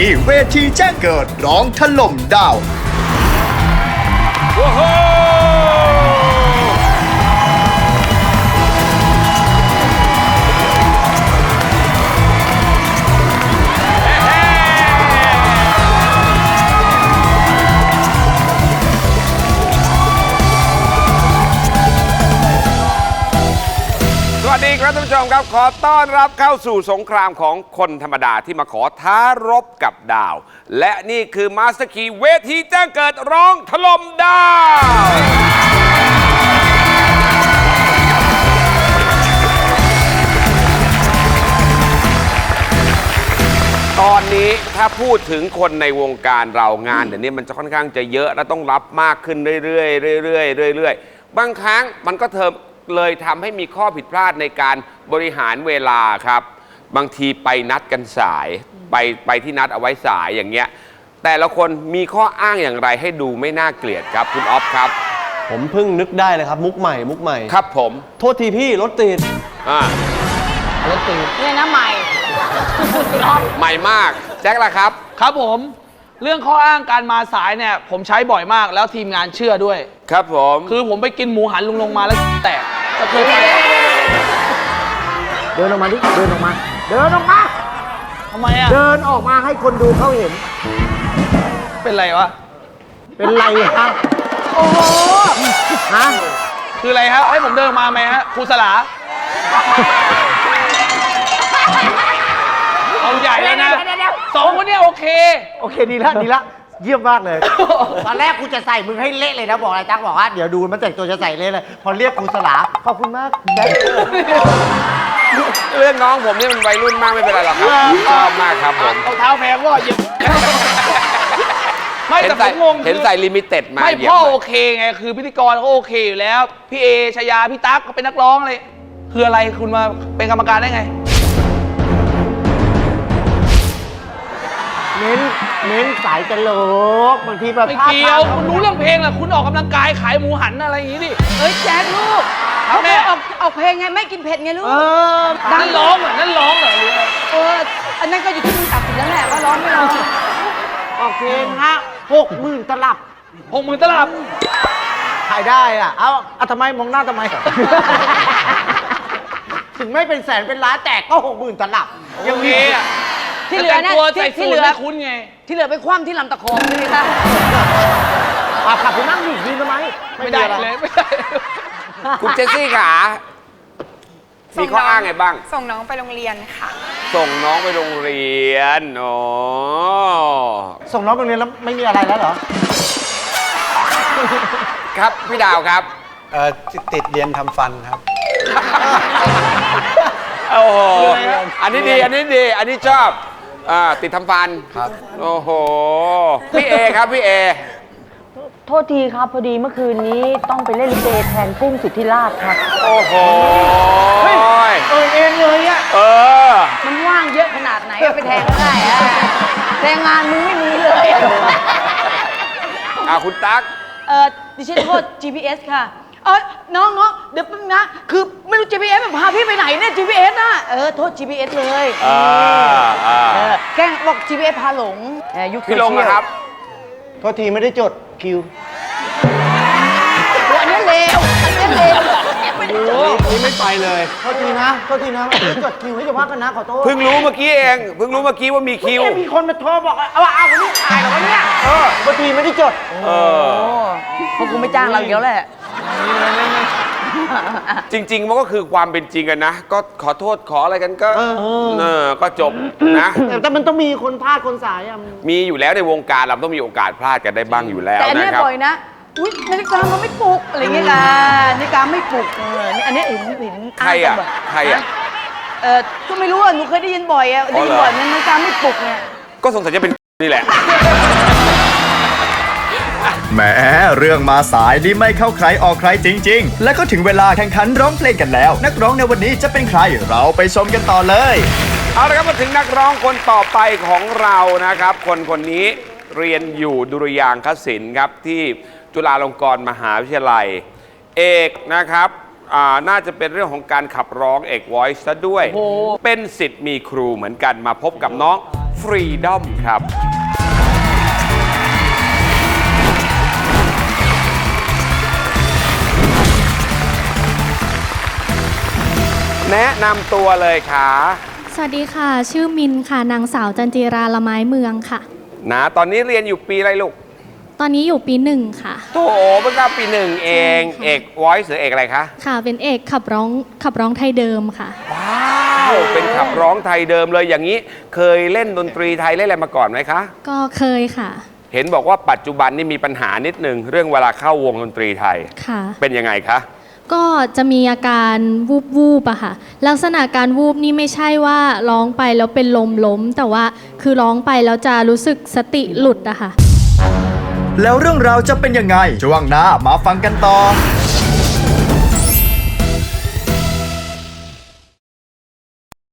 ที่เวทีแจ้งเกิดร้องถล่มดาวโอ้โหสวั ดีครับท่านผู้ชมครับ ขอต้อนรับเข้าสู่สงครามของคนธรรมดาที่มาขอท้ารบกับดาว และนี่คือมาสเตอร์คีเวทีแจ้งเกิดร้องถล่มดาว ตอนนี้ถ้าพูดถึงคนในวงการเรางานเดี๋ยวนี้มันจะค่อนข้างจะเยอะและต้องรับมากขึ้นเรื่อยๆเรื่อยๆเรื่อยๆบางครั้งมันก็เทอม เลยทำให้มีข้อผิดพลาดในการบริหารเวลาครับ บางทีไปนัดกันสายไปไปที่นัดเอาไว้สายอย่างเงี้ย แต่ละคนมีข้ออ้างอย่างไรให้ดูไม่น่าเกลียดครับคุณออฟครับ ผมเพิ่งนึกได้เลยครับ มุกใหม่มุกใหม่ครับผมโทษทีพี่รถติดอ่ารถติดเนี่ยนะใหม่ ใหม่มากแจ็คล่ะครับ ครับผม เรื่องข้ออ้างการมาสายเนี่ย ผมใช้บ่อยมากแล้วทีมงานเชื่อด้วย ครับผม คือผมไปกินหมูหันลุงลงมาแล้วแตก ก็เคยไปเดินออกมาดิเดินออกมา เดินออกมา ทำไมอะ เดินออกมาให้คนดูเขาเห็น เป็นไรวะ เป็นไรฮะโอ้โห ฮะคืออะไรครับให้ผมเดินออกมาไหมฮะครูสลา เอาใหญ่แล้วนะเดี๋ยวเดี๋ยวเดี๋ยวสองคนเนี้โอเค โอเคดีละดีละ เยี่ยมมากเลย ตอนแรกกูจะใส่มึงให้เละเลยนะบอกอะไรจักบอกว่าเดี๋ยวดูมันแต่งตัวจะใส่เละเลย พอเรียกกูสลาขอบคุณมากแจ็คเรื่องน้องผมนี่มันวัยรุ่นมากไม่เป็นไรหรอกครับชอบมากครับผมเอาเท้าแพงว่าเหยียบไม่เห็นแต่ผใส่มงงเห็นใส่ลิมิเต็ดมาไม่เหยียบพ่อหน่โออยเคไงคือพิธีกรเขาโอเคอยู่แล้ว พี่เอชยาพี่ตั๊กก็เป็นนักร้องเลยคืออะไรคุณมาเป็นกรรมการได้ไง เน้น เน้นสายตลกบางทีแบบไม่ท่าเกี่ยวทางคุณรู้เรื่องเพลงแหละคุณออกกำลังกายขายหมูหันอะไรอย่างนี้ดิ เอ้ยแจ๊ดลูกครัเขาบแม่ไม่ ออกออกเพลงไงไม่กินเผ็ดไงลูกเออนั่นร้องเหรอนั่นร้องเหรอหรือไงเอออันนั้นก็อยู่ที่มึงตัดสินแล้วแหละว่าร้องไม่ร้องออกเพลงฮะหกหมื่นตลับหกหมื่นตลับขายได้อะเอาเอาทำไมมองหน้าทำไม ถึงไม่เป็นแสนเป็นล้านแต่ก็หกหมื่นตลับ โอเคอะ ที่เหลือแต่นะงตัวที่ใส่ที่สูเหทลือไม่คุ้นไง ที่เหลือไปคว่ำที่ลำตะคองใช่ไหมคะอะขับไปนั่งหนีดีทำไมไม่ได้อะรเลยไม่ได้ คุณเจสซี่ขามีข้ออ้างไงบ้าง ส่งน้องไปโรงเรียนค่ะ ส่งน้องไปโรงเรียนอ๋อส่งน้องไปโรงเรียนแล้วไม่มีอะไรแล้วเหรอ ครับ พี่ดาวครับ เอ่อติดเรียนทำฟันครับ โอ้โหอันนี้ดี อันนี้ดี อันนี้ชอบ อ่าติดทำฟันครับโอ้โหพี่เอครับพี่เอโทษทีครับ พอดีเมื่อคืนนี้ต้องไปเล่นลิเกแทนกุ้งสุทธิราชครับ โอ้โหเออเองเลยอะเออ มันว่างเยอะขนาดไหนเอาไปแทงก็ได้อะแรงงานมึงไม่มีเลยอ่าคุณตั๊กเออดิฉันโทษ GPS ค่ะ เออน้องน้องเดี๋ยวแป๊บนึงนะ คือไม่รู้ GPS มันพาพี่ไปไหนเนี่ย GPS น่ะเออ โทษ GPS เลยอ่าอ่า เออแกล้งบอก GPS พาหลงเออยุคโซเชีพี่ยลงนะครับ โทษทีไม่ได้จดคิวโอ้อันนี้เลวอันนี้เลวนี่ไม่ไปเลย โทษทีนะโทษทีนะไม่ได้จดคิวให้จะว่ากันนะขอโทษเพิ่งรู้เมื่อกี้เอง เพิ่งรู้เมื่อกี้ว่ามีคิวเอ๊ะมีคนมาโทรบอกเอาว่าเอาวันนี้ถ่ายเหรอวะเนี่ยเออโทษทีไม่ได้จด เออโอ้เขาคงไม่จ้างเราอีกแล้วแหละ จริง ๆ มันก็คือความเป็นจริงกันนะ ก็ขอโทษขออะไรกันก็เออเออก็จบนะ แต่แต่มันต้องมีคนพลาดคนสายอะมันมีอยู่แล้วในวงการเราต้องมีโอกาสพลาดกันได้บ้างอยู่แล้วแต่อันเนี้นะยครับ บ่อยนะ อุ้ยนาฬิกามันไม่ปลุกอะไรเงี้ยค่ะนาฬิกาไม่ปลุกเออนี่อันเนี้ยเห็นเห็นใครอะางกันบ่ยใครอะ เออก็ไม่รู้อะหนูเคยได้ยินบ่อยอะอ๋ได้อยิเหรนอบ่อยนะนาฬิกาไม่ปลุกเนี่ย ก็สงสัยจะเป็น นี่แหละ แหมเรื่องมาสายนี่ไม่เข้าใครออกใครจริง ๆ และก็ถึงเวลาแข่งขันร้องเพลงกันแล้ว นักร้องในวันนี้จะเป็นใครเราไปชมกันต่อเลย เอาละครับมาถึงนักร้องคนต่อไปของเรานะครับ คนคนนี้เรียนอยู่ดุริยางคศิลป์ครับที่จุฬาลงกรณ์มหาวิทยาลัย เอกนะครับอ่าน่าจะเป็นเรื่องของการขับร้องเอก voice ซะด้วย เป็นสิทธิ์มีครูเหมือนกันมาพบกับน้อง Freedom ครับ แนะนำตัวเลยค่ะสวัสดีค่ะ ชื่อมินค่ะ นางสาวจันจีราละไม้เมืองค่ะ นะตอนนี้เรียนอยู่ปีอะไรลูกตอนนี้อยู่ปีหนึ่งค่ะ โถเพิ่งเข้าปีหนึ่งเอง ใช่ค่ะ เอก voice หรือเอกอะไรคะ ค่ะ เป็นเอกขับร้องขับร้องไทยเดิมค่ะ ว้าว เป็นขับร้องไทยเดิมเลยอย่างนี้ เคยเล่นดนตรีไทยเล่นอะไรมาก่อนไหมคะ ก็เคยค่ะ เห็นบอกว่าปัจจุบันนี่มีปัญหานิดนึงเรื่องเวลาเข้าวงดนตรีไทย ค่ะ เป็นยังไงคะ ก็จะมีอาการวูบวูบอะค่ะ ลักษณะการวูบนี่ไม่ใช่ว่าร้องไปแล้วเป็นลมล้ม แต่ว่าคือร้องไปแล้วจะรู้สึกสติหลุดอะค่ะ แล้วเรื่องราวจะเป็นยังไงช่วงหน้ามาฟังกันต่อ